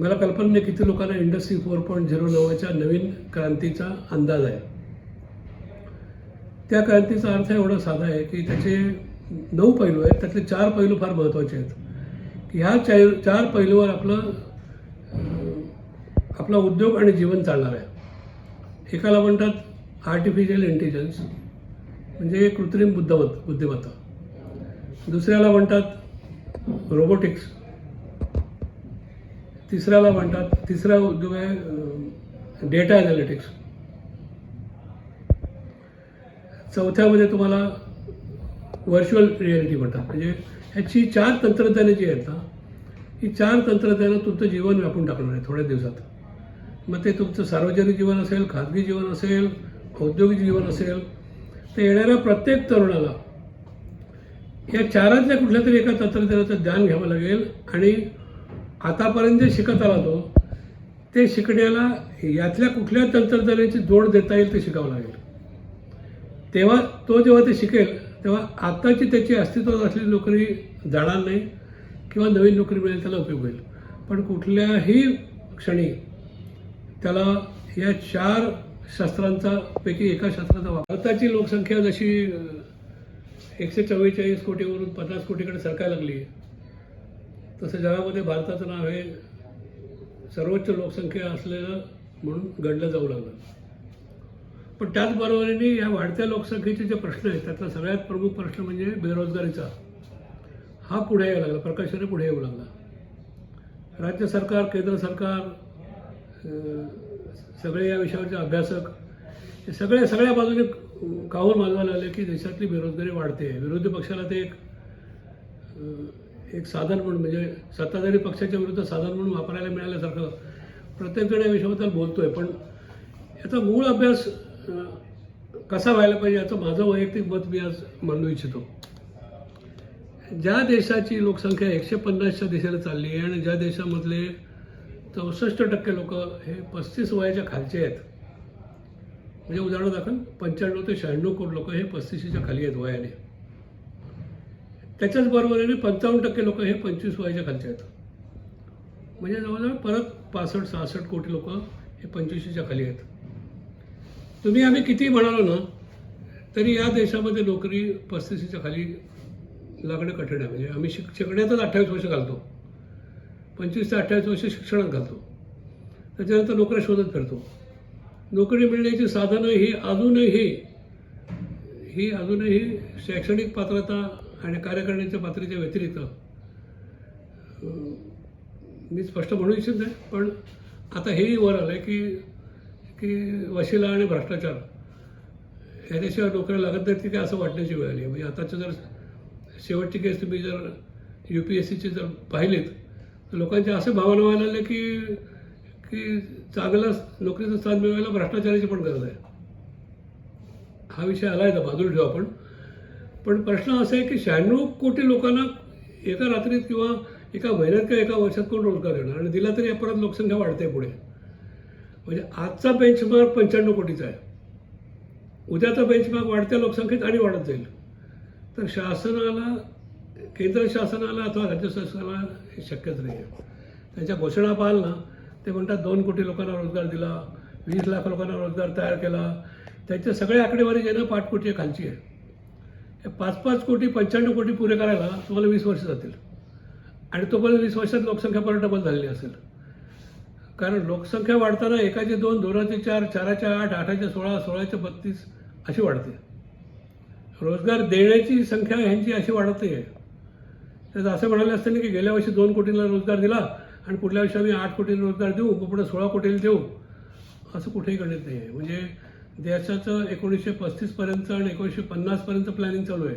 मला कल्पना नाही किती लोकांना इंडस्ट्री फोर पॉईंट झिरो नावाच्या नवीन क्रांतीचा अंदाज आहे. त्या क्रांतीचा अर्थ एवढा साधा आहे की त्याचे नऊ पैलू आहेत त्यातले चार पैलू फार महत्त्वाचे आहेत. की ह्या चार चार पैलूवर आपलं आपला उद्योग आणि जीवन चालणार आहे. एकाला म्हणतात आर्टिफिशियल इंटेलिजन्स म्हणजे कृत्रिम बुद्धिमत्ता बुद्धिमत्ता. दुसऱ्याला म्हणतात रोबोटिक्स तिसऱ्याला म्हणतात तिसरा उद्योग आहे डेटा ॲनालिटिक्स चौथ्यामध्ये तुम्हाला व्हर्च्युअल रियालिटी म्हणतात. म्हणजे ह्याची चार तंत्रज्ञानं जी आहेत ना ही चार तंत्रज्ञानं तुमचं जीवन व्यापून टाकणार आहे थोड्या दिवसात. मग ते तुमचं सार्वजनिक जीवन असेल खाजगी जीवन असेल औद्योगिक जीवन असेल तर येणाऱ्या प्रत्येक तरुणाला या चारातल्या कुठल्या तरी एका तंत्रज्ञानाचं ज्ञान घ्यावं लागेल आणि आतापर्यंत जे शिकत आला तो ते शिकण्याला यातल्या कुठल्या तंत्रज्ञानाची जोड देता येईल ते शिकावं लागेल. तेव्हा तो जेव्हा ते शिकेल तेव्हा आत्ताची त्याची अस्तित्वात असलेली नोकरी जाणार नाही किंवा नवीन नोकरी मिळेल त्याला उपयोग होईल. पण कुठल्याही क्षणी त्याला या चार शास्त्रांचा पैकी एका शास्त्राचा वापर. भारताची लोकसंख्या जशी एकशे चव्वेचाळीस कोटीवरून पन्नास कोटीकडे सरकायला लागली आहे तसं जगामध्ये भारताचं नाव हे सर्वोच्च लोकसंख्या असलेलं म्हणून गणलं जाऊ लागलं. पण त्याचबरोबरीने या वाढत्या लोकसंख्येचे जे प्रश्न आहेत त्यातला सगळ्यात प्रमुख प्रश्न म्हणजे बेरोजगारीचा. हा पुढे यायला लागला प्रकाशाने पुढे येऊ लागला. राज्य सरकार केंद्र सरकार सगळे या विषयावरचे अभ्यासक हे सगळे सगळ्या बाजूने काहून मागवायला लागले की देशातली बेरोजगारी वाढते. विरोधी पक्षाला ते एक एक साधन म्हणून म्हणजे सत्ताधारी पक्षाच्या विरुद्ध साधन म्हणून वापरायला मिळाल्यासारखं प्रत्येकजण या विषयाबद्दल बोलतोय. पण याचा मूळ अभ्यास कसा व्हायला पाहिजे याचं माझं वैयक्तिक मत मी आज मांडू इच्छितो. ज्या देशाची लोकसंख्या एकशे पन्नासच्या दिशेला चालली आहे आणि ज्या देशामधले चौसष्ट टक्के लोक हे पस्तीस वयाच्या खालचे आहेत म्हणजे उदाहरण दाखल पंच्याण्णव ते शहाण्णव कोटी लोक हे पस्तीसच्या खाली आहेत वयाने. त्याच्याच बरोबरीने पंचावन्न टक्के लोक हे पंचवीस वयाच्या खालचे आहेत. म्हणजे जवळजवळ परत पासष्ट सहासष्ट कोटी लोक हे पंचवीसच्या खाली आहेत. तुम्ही आम्ही किती म्हणालो ना तरी या देशामध्ये नोकरी पस्तीसच्या खाली लागणं कठीण आहे. म्हणजे आम्ही शिक शिकण्यातच अठ्ठावीस वर्ष घालतो. पंचवीस ते अठ्ठावीस वर्ष शिक्षणात घालतो. त्याच्यानंतर नोकऱ्या शोधत फिरतो. नोकरी मिळण्याची साधनं ही अजूनही ही अजूनही शैक्षणिक पात्रता आणि कार्य करण्याच्या व्यतिरिक्त मी स्पष्ट म्हणू इच्छित नाही पण आता हेही वर आलं आहे की की वशिला आणि भ्रष्टाचार ह्याच्याशिवाय नोकऱ्या लागत नाहीत की काय असं वाटण्याची वेळ आली. आहे म्हणजे आताची जर शेवटची केस तुम्ही जर यू पी एस सीची जर पाहिलीत तर लोकांच्या असं भावना व्हायला लागले की की चांगलं नोकरीचं स्थान मिळवायला भ्रष्टाचाराची पण गरज आहे. हा विषय आला आहे तर बाजूला ठेवू आपण. पण प्रश्न असा आहे की शहाण्णव कोटी लोकांना एका रात्रीत किंवा एका महिन्यात किंवा एका वर्षात कोण रोजगार देणार? आणि दिला तरी परत लोकसंख्या वाढते पुढे. म्हणजे आजचा बेंचमार्क पंच्याण्णव कोटीचा आहे. उद्याचा बेंचमार्क वाढत्या लोकसंख्येत आणि वाढत जाईल. तर शासनाला केंद्र शासनाला अथवा राज्य शासनाला हे शक्यच नाही आहे त्यांच्या घोषणा पाहाल ना ते म्हणतात दोन कोटी लोकांना रोजगार दिला वीस लाख लोकांना रोजगार तयार केला. त्याच्या सगळ्या आकडेवारी ज्यांना ना पाठकोटी खालची आहे. पाच पाच कोटी पंच्याण्णव कोटी पुरे करायला तुम्हाला वीस वर्ष जातील. आणि तोपर्यंत वीस वर्षात लोकसंख्या परत डबल झालेली असेल. कारण लोकसंख्या वाढताना एकाचे दोन दोनाचे चार चाराचे आठ आठाचे सोळा सोळाचे बत्तीस अशी वाढते. रोजगार देण्याची संख्या ह्यांची अशी वाढते. आहे त्याचं असं म्हणाले असताना की गेल्या वर्षी दोन कोटींना रोजगार दिला आणि पुढल्या वर्षी आम्ही आठ कोटींना रोजगार देऊ पुढे सोळा कोटीला देऊ. असं कुठेही गणित नाही आहे म्हणजे देशाचं एकोणीसशे पस्तीसपर्यंत आणि एकोणीसशे पन्नासपर्यंत प्लॅनिंग चालू आहे.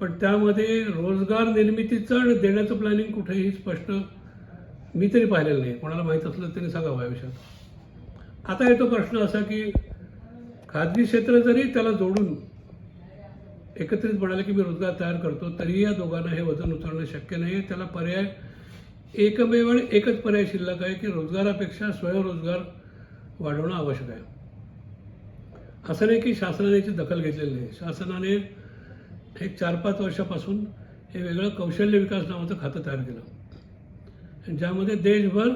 पण त्यामध्ये रोजगार निर्मितीचं आणि देण्याचं प्लॅनिंग कुठेही स्पष्ट मी तरी पाहिलेलं नाही. कोणाला माहीत असलं तरी सांगावं या विषयात. आता येतो प्रश्न असा की खाजगी क्षेत्र जरी त्याला जोडून एकत्रित म्हणाले की मी रोजगार तयार करतो तरी या दोघांना हे वजन उचलणं शक्य नाही आहे त्याला पर्याय एकमेव आणि एकच पर्याय शिल्लक आहे की रोजगारापेक्षा स्वयंरोजगार वाढवणं आवश्यक आहे. असं नाही की शासनाने याची दखल घेतलेली नाही शासनाने एक चार पाच वर्षापासून हे वेगळं कौशल्य विकास नावाचं खातं तयार केलं. ज्यामध्ये देशभर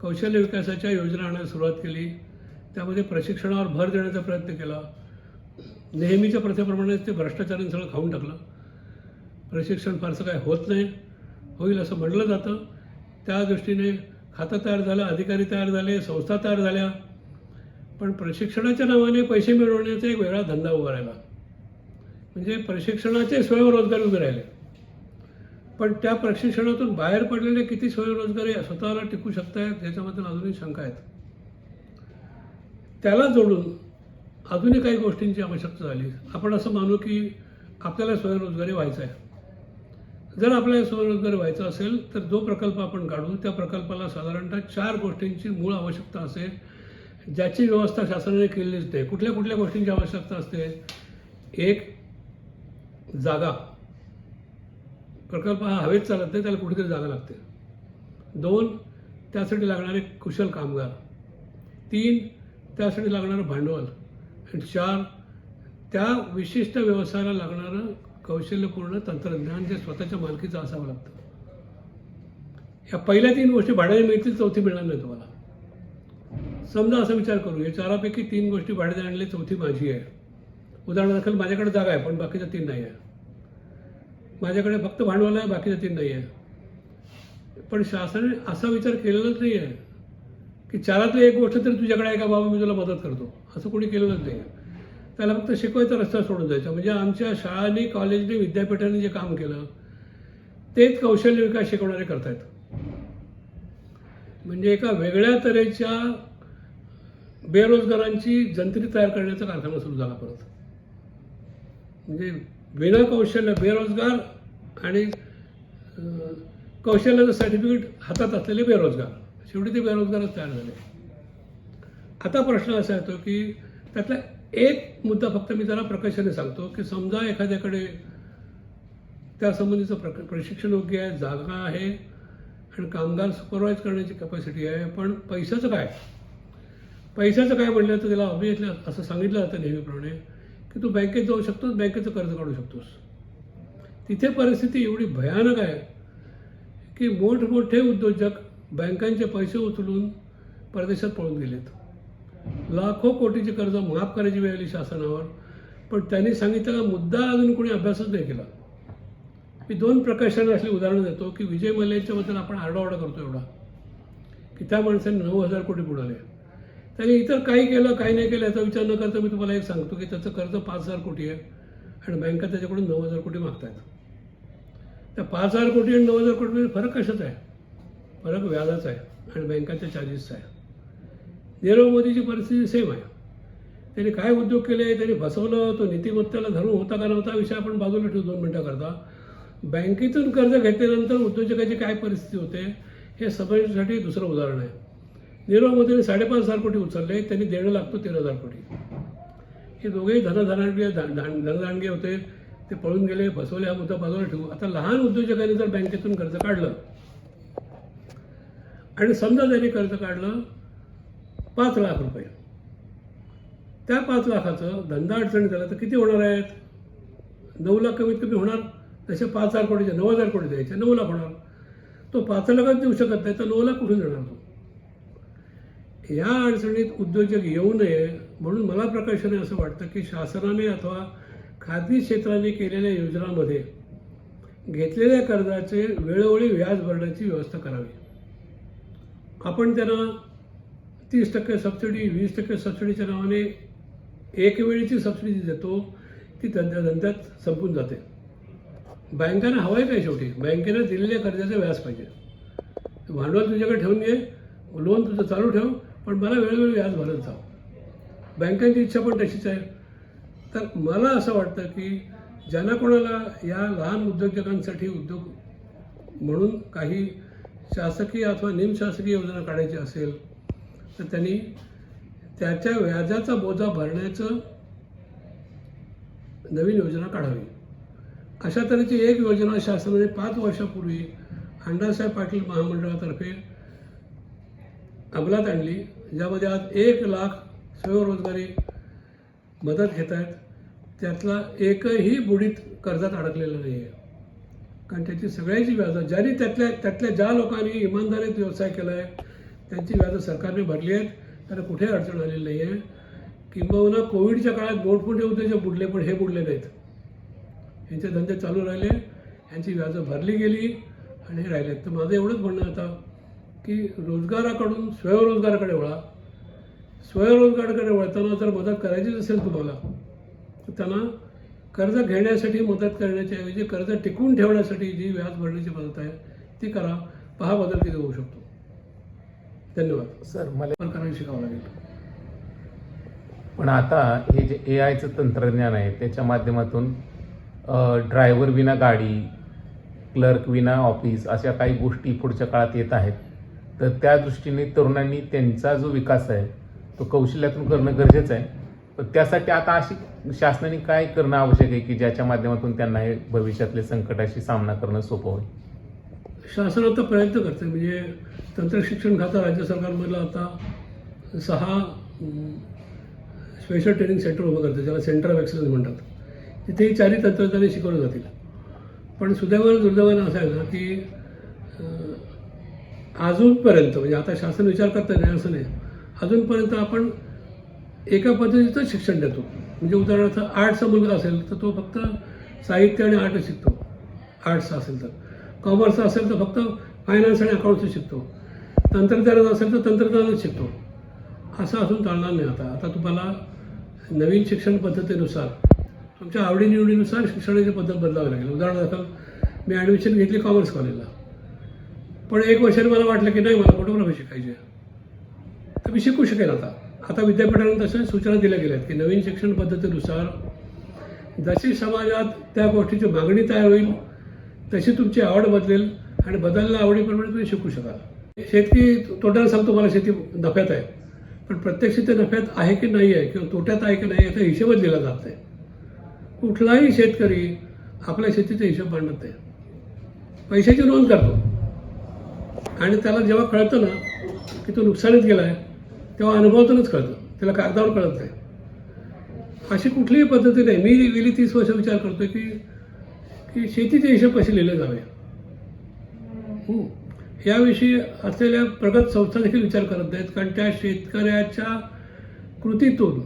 कौशल्य विकासाच्या योजना आणायला सुरुवात केली. त्यामध्ये प्रशिक्षणावर भर देण्याचा प्रयत्न केला. नेहमीच्या प्रथेप्रमाणे ते भ्रष्टाचाराने सगळं खाऊन टाकलं. प्रशिक्षण फारसं काय होत नाही. होईल असं म्हटलं जातं. त्या दृष्टीने खातं तयार झालं अधिकारी तयार झाले संस्था तयार झाल्या. पण प्रशिक्षणाच्या नावाने पैसे मिळवण्याचा एक वेगळा धंदा उभा राहिला. म्हणजे प्रशिक्षणाचे स्वयंरोजगार उभे राहिले. पण त्या प्रशिक्षणातून बाहेर पडलेले किती स्वयंरोजगारी स्वतःला टिकू शकतायत याच्याबद्दल अजूनही शंका आहेत. त्याला जोडून अजूनही काही गोष्टींची आवश्यकता झाली. आपण असं मानू की आपल्याला स्वयंरोजगारी व्हायचा आहे जर आपल्याला स्वयंरोजगारी व्हायचा असेल तर जो प्रकल्प आपण काढू त्या प्रकल्पाला साधारणतः चार गोष्टींची मूळ आवश्यकता असेल. ज्याची व्यवस्था शासनाने केलेली असते कुठल्या कुठल्या गोष्टींची आवश्यकता असते एक जागा प्रकल्प हा हवेत चालत नाही त्याला कुठेतरी जागा लागते. दोन त्यासाठी लागणारे कुशल कामगार. तीन त्यासाठी लागणारं भांडवल. आणि चार त्या विशिष्ट व्यवसायाला लागणारं कौशल्यपूर्ण तंत्रज्ञान जे स्वतःच्या मालकीचं असावं लागतं. या पहिल्या तीन गोष्टी भाड्याने मिळतील चौथी मिळणार नाही तुम्हाला. समजा असा विचार करू या चारापैकी तीन गोष्टी भाड्याने आणले चौथी माझी आहे. उदाहरणादाखल माझ्याकडे जागा आहे पण बाकीच्या तीन नाही आहे. माझ्याकडे फक्त भांडवल आहे बाकीच्या तीन नाही आहे. पण शासनाने असा विचार केलेलाच नाही आहे की चारातली एक गोष्ट तरी तुझ्याकडे आहे का बाबा मी तुला मदत करतो. असं कोणी केलेलंच नाही. त्याला फक्त शिकवायचा रस्ता सोडून जायचा. म्हणजे आमच्या शाळांनी कॉलेजने विद्यापीठाने जे काम केलं तेच कौशल्य विकास शिकवणारे करतायत. म्हणजे एका वेगळ्या तऱ्हेच्या बेरोजगारांची जंत्री तयार करण्याचा कारखाना सुरू झाला परत. म्हणजे विना कौशल्य बेरोजगार आणि कौशल्याचं सर्टिफिकेट हातात असलेले बेरोजगार. शेवटी ते बेरोजगारच तयार झाले. आता प्रश्न असा येतो की त्यातला एक मुद्दा फक्त मी त्याला प्रकाशाने सांगतो की समजा एखाद्याकडे त्यासंबंधीचं प्रक प्रशिक्षण योग्य आहे जागा आहे आणि कामगार सुपरवाईज करण्याची कॅपॅसिटी आहे पण पैशाचं काय? पैशाचं काय म्हणलं तर त्याला ऑब्विसली असं सांगितलं जातं नेहमीप्रमाणे की तू बँकेत जाऊ शकतोस बँकेचं कर्ज काढू शकतोस. तिथे परिस्थिती एवढी भयानक आहे की मोठमोठे उद्योजक बँकांचे पैसे उचलून परदेशात पळून गेलेत. लाखो कोटीचे कर्ज माफ करायची वेळ आली शासनावर पण त्यांनी सांगितलेला मुद्दा अजून कोणी अभ्यासच नाही केला. मी दोन प्रकाशाने असली उदाहरणं देतो की विजय मल्ल्याच्याबद्दल आपण आरडाओरडा करतो एवढा की त्या माणसाने नऊ हजार कोटी बुडाले. त्यांनी इतर काही केलं काही नाही केलं याचा विचार न करता मी तुम्हाला एक सांगतो की त्याचं कर्ज पाच हजार कोटी आहे आणि बँका त्याच्याकडून नऊ हजार कोटी मागतायत. त्या पाच हजार कोटी आणि नऊ हजार कोटीमध्ये फरक कशाचा आहे? फरक व्याजाचा आहे आणि बँकाच्या चार्जेसचा आहे. नीरव मोदीची परिस्थिती सेम आहे. त्यांनी काय उद्योग केले त्यांनी फसवलं तो नीतिमत्तेला धरून होता का नव्हता विषय आपण बाजूला ठेवू दोन मिनटं करता बँकेतून कर्ज घेतल्यानंतर उद्योजकाची काय परिस्थिती होते हे समजण्यासाठी दुसरं उदाहरण आहे. नीरव मोदीने साडेपाच हजार कोटी उचलले त्यांनी देणं लागतो तेरा हजार कोटी. हे दोघेही धनधनांडगे धनदांडगे होते ते पळून गेले फसवले हा मुद्दा बाजूला ठेवू. आता लहान उद्योजकांनी जर बँकेतून कर्ज काढलं आणि समजा त्यांनी कर्ज काढलं पाच लाख रुपये. त्या पाच लाखाचं धंदा अडचणी झाला तर किती होणार आहेत? नऊ लाख कमीत कमी होणार. तसे पाच हजार कोटीचे नऊ हजार कोटी द्यायचे नऊ लाख होणार. तो पाच लाखच देऊ शकत नाही तर नऊ लाख कुठून देणार तो? या अडचणीत उद्योजक येऊ नये म्हणून मला प्रकाशाने असं वाटतं की शासनाने अथवा खाजगी क्षेत्राने केलेल्या योजनांमध्ये घेतलेल्या कर्जाचे वेळोवेळी व्याज भरण्याची व्यवस्था करावी. आपण त्यांना तीस टक्के सबसिडी वीस टक्के सबसिडीच्या नावाने एक वेळीची सबसिडी देतो ती धंद्या धंद्यात संपून जाते. बँकांना हवं आहे काय शेवटी? बँकेनं दिलेल्या कर्जाचं व्याज पाहिजे. भांडवल तुझ्याकडे ठेवून घे लोन तुझं चालू ठेव पण मला वेळोवेळी व्याज भरत जावं. बँकांची इच्छा पण तशीच आहे. तर मला असं वाटतं की ज्यांना कोणाला या लहान उद्योजकांसाठी उद्योग म्हणून काही शासकीय अथवा निमशासकीय योजना काढायची असेल तर त्यांनी त्याच्या व्याजाचा बोजा भरण्याचं नवीन योजना काढावी. अशा तऱ्हेची एक योजना शासनाने पाच वर्षापूर्वी अण्णासाहेब पाटील महामंडळातर्फे अंमलात आणली ज्यामध्ये आज एक लाख स्वयंरोजगारी मदत घेत आहेत त्यातला एकही बुडीत कर्जात अडकलेला नाही आहे कारण त्याची सगळ्याची व्याज ज्यांनी त्यातल्या त्यातल्या ज्या लोकांनी इमानदारीत व्यवसाय केला आहे त्यांची व्याजं सरकारने भरली आहेत. त्यांना कुठे अडचण आलेली नाही आहे किंबहुना कोविडच्या काळात मोठमोठे होते जे बुडले पण हे बुडले नाहीत. यांचे धंदे चालू राहिले यांची व्याजं भरली गेली आणि हे राहिले. तर माझं एवढंच म्हणणं आता. की रोजगाराकडून स्वयंरोजगाराकडे वळा. स्वयंरोजगाराकडे वळताना जर मदत करायचीच असेल तुम्हाला तर त्यांना कर्ज घेण्यासाठी मदत करण्याच्या ऐवजी कर्ज टिकवून ठेवण्यासाठी जी व्याज भरण्याची मदत आहे ती करा. पहा बदल किती होऊ शकतो. धन्यवाद. सर मला पण करायला शिकावं लागेल. पण आता हे जे ए आयचं तंत्रज्ञान आहे त्याच्या माध्यमातून ड्रायव्हर विना गाडी क्लर्क विना ऑफिस अशा काही गोष्टी पुढच्या काळात येत आहेत. तर त्या दृष्टीने तरुणांनी त्यांचा जो विकास आहे तो कौशल्यातून करणं गरजेचं आहे. पण त्यासाठी आता अशी शासनाने काय करणं आवश्यक आहे की ज्याच्या माध्यमातून त्यांना हे भविष्यातल्या संकटाशी सामना करणं सोपं होईल? शासन आता प्रयत्न करते म्हणजे तंत्रशिक्षण खातं राज्य सरकारमधलं आता सहा स्पेशल ट्रेनिंग सेंटर उभं करते ज्याला सेंटर ऑफ एक्सलन्स म्हणतात. तिथेही चारी तंत्रज्ञाने शिकवले जातील. पण सुदैवानं दुर्दैवानं असं आहे ना की अजूनपर्यंत म्हणजे आता शासन विचार करतं नाही असं नाही. अजूनपर्यंत आपण एका पद्धतीचं शिक्षण देतो. म्हणजे उदाहरणार्थ आर्टचा मुलगा असेल तर तो फक्त साहित्य आणि आर्ट शिकतो. आर्ट्सचा असेल तर. कॉमर्सचा असेल तर फक्त फायनान्स आणि अकाउंट्स शिकतो. तंत्रज्ञानाचं असेल तर तंत्रज्ञानच शिकतो. असं असून चालणार नाही आता. आता तुम्हाला नवीन शिक्षण पद्धतीनुसार तुमच्या आवडीनिवडीनुसार शिक्षणाची पद्धत बदलावी लागेल. उदाहरणार्थ मी ॲडमिशन घेतली कॉमर्स कॉलेजला पण एक वर्षाने मला वाटलं की नाही मला फोटोग्राफी शिकायची आहे. तर मी शिकू शकेल आता. आता विद्यापीठाने तशा सूचना दिल्या गेल्या आहेत की नवीन शिक्षण पद्धतीनुसार जशी समाजात त्या गोष्टीची मागणी तयार होईल तशी तुमची आवड बदलेल आणि बदलल्या आवडीप्रमाणे तुम्ही शिकू शकाल. शेतकी तोट्याला सांगतो मला शेती नफ्यात आहे. पण प्रत्यक्ष ते नफ्यात आहे की नाही आहे किंवा तोट्यात आहे की नाही याचा हिशोबच दिला जात नाही. कुठलाही शेतकरी आपल्या शेतीचा हिशोब मांडत नाही. पैशाची नोंद करतो. आणि त्याला जेव्हा कळतं ना की तो नुकसानीत गेला आहे तेव्हा अनुभवातूनच कळतं. त्याला कागदावर कळत नाही. अशी कुठलीही पद्धती नाही. मी गेली तीस वर्ष विचार करतोय की की शेतीच्या हिशोब कसे लिहिले जावे. याविषयी असलेल्या प्रगत संस्था देखील विचार करत नाहीत कारण त्या शेतकऱ्याच्या कृतीतून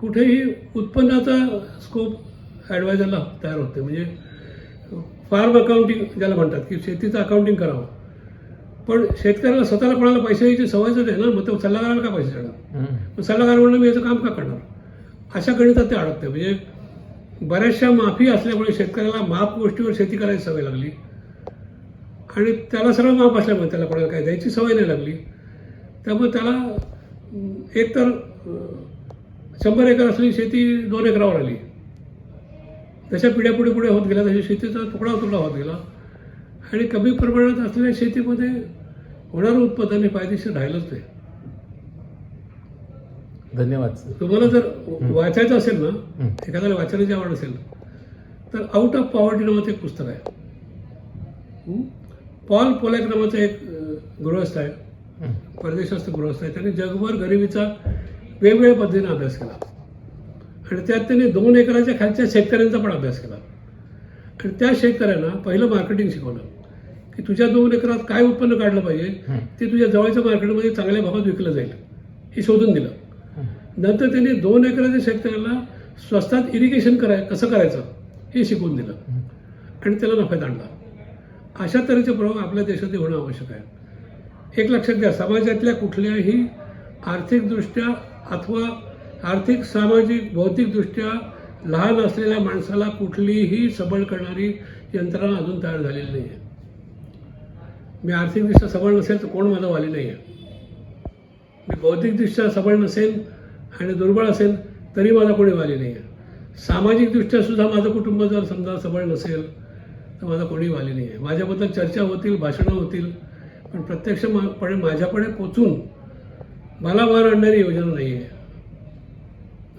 कुठेही उत्पन्नाचा स्कोप ॲडवायझरला तयार होते. म्हणजे फार्म अकाउंटिंग ज्याला म्हणतात की शेतीचं अकाउंटिंग करावं. पण शेतकऱ्याला स्वतःला कोणाला पैसे द्यायची सवयच आहे ना मग तो सल्लागाराला का पैसे देणार. मग सल्लागार म्हणून मी याचं काम का करणार? अशा गणितात ते अडकते. म्हणजे बऱ्याचशा माफी असल्यामुळे शेतकऱ्याला माफ गोष्टीवर शेती करायची सवय लागली. आणि त्याला सगळं माफ असल्यामुळे त्याला कोणाला काय द्यायची सवय नाही लागली. त्यामुळे त्याला एकतर शंभर एकर असलेली शेती दोन एकरावर आली. जशा पिढ्या पुढे पुढे होत गेल्या तशा शेतीचा तुकडा तुकडा होत गेला. आणि कमी प्रमाणात असलेल्या शेतीमध्ये होणारं उत्पादन हे फायदेशीर राहिलंच नाही. धन्यवाद तुम्हाला जर वाचायचं असेल ना. एखाद्याला वाचनाची आवड असेल तर आउट ऑफ पॉवर्टी नावाचं एक पुस्तक आहे? पॉल पोलॅक नावाचा एक गृहस्थ आहे. परदेशस्थ गृहस्थ आहे. त्याने जगभर गरिबीचा वेगवेगळ्या पद्धतीने अभ्यास केला. आणि त्यात त्याने दोन एकराच्या खालच्या शेतकऱ्यांचा पण अभ्यास केला. आणि त्या शेतकऱ्यांना पहिलं मार्केटिंग शिकवलं की तुझ्या दोन एकरात काय उत्पन्न काढलं पाहिजे. ते तुझ्या जवळच्या मार्केटमध्ये चांगल्या भावात विकलं जाईल हे शोधून दिलं. नंतर त्यांनी दोन एकराच्या शेतकऱ्याला स्वस्तात इरिगेशन कराय कसं करायचं हे शिकवून दिलं. आणि त्याला नफ्यात आणला. अशा तऱ्हेचे प्रयोग आपल्या देशात होणं आवश्यक आहे. एक लक्षात घ्या समाजातल्या कुठल्याही आर्थिकदृष्ट्या अथवा आर्थिक सामाजिक भौतिकदृष्ट्या लहान असलेल्या माणसाला कुठलीही सबळ करणारी यंत्रणा अजून तयार झालेली नाही आहे मी आर्थिकदृष्ट्या सबळ नसेल तर कोण माझं वाली नाही आहे मी बौद्धिकदृष्ट्या सबळ नसेल आणि दुर्बळ असेल तरी माझा कोणी वाली नाही आहे सामाजिकदृष्ट्या सुद्धा माझं कुटुंब जर समजा सबळ नसेल तर माझा कोणी वाली नाही आहे माझ्याबद्दल चर्चा होतील भाषणं होतील पण प्रत्यक्ष मा माझ्याकडे पोचून मला वार आणणारी योजना नाही आहे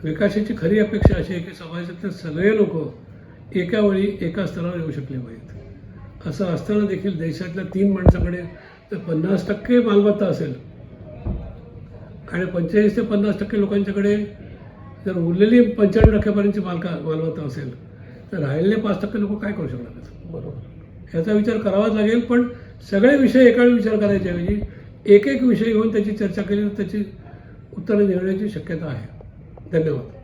विकासाची खरी अपेक्षा अशी आहे की समाजातले सगळे लोक एका वेळी एका स्तरावर येऊ शकले पाहिजेत असं असताना देखील देशातल्या तीन माणसाकडे जर पन्नास टक्के मालमत्ता असेल. आणि पंचेचाळीस ते पन्नास टक्के लोकांच्याकडे जर उरलेली पंच्याण्णव टक्क्यापर्यंतची मालका मालमत्ता असेल तर राहिलेले पाच टक्के लोक काय करू शकणार? बरोबर. याचा विचार करावाच लागेल पण सगळे विषय एका वेळी विचार करायच्या ऐवजी एक एक विषय घेऊन त्याची चर्चा केली तर त्याची उत्तरं निघण्याची शक्यता आहे. धन्यवाद.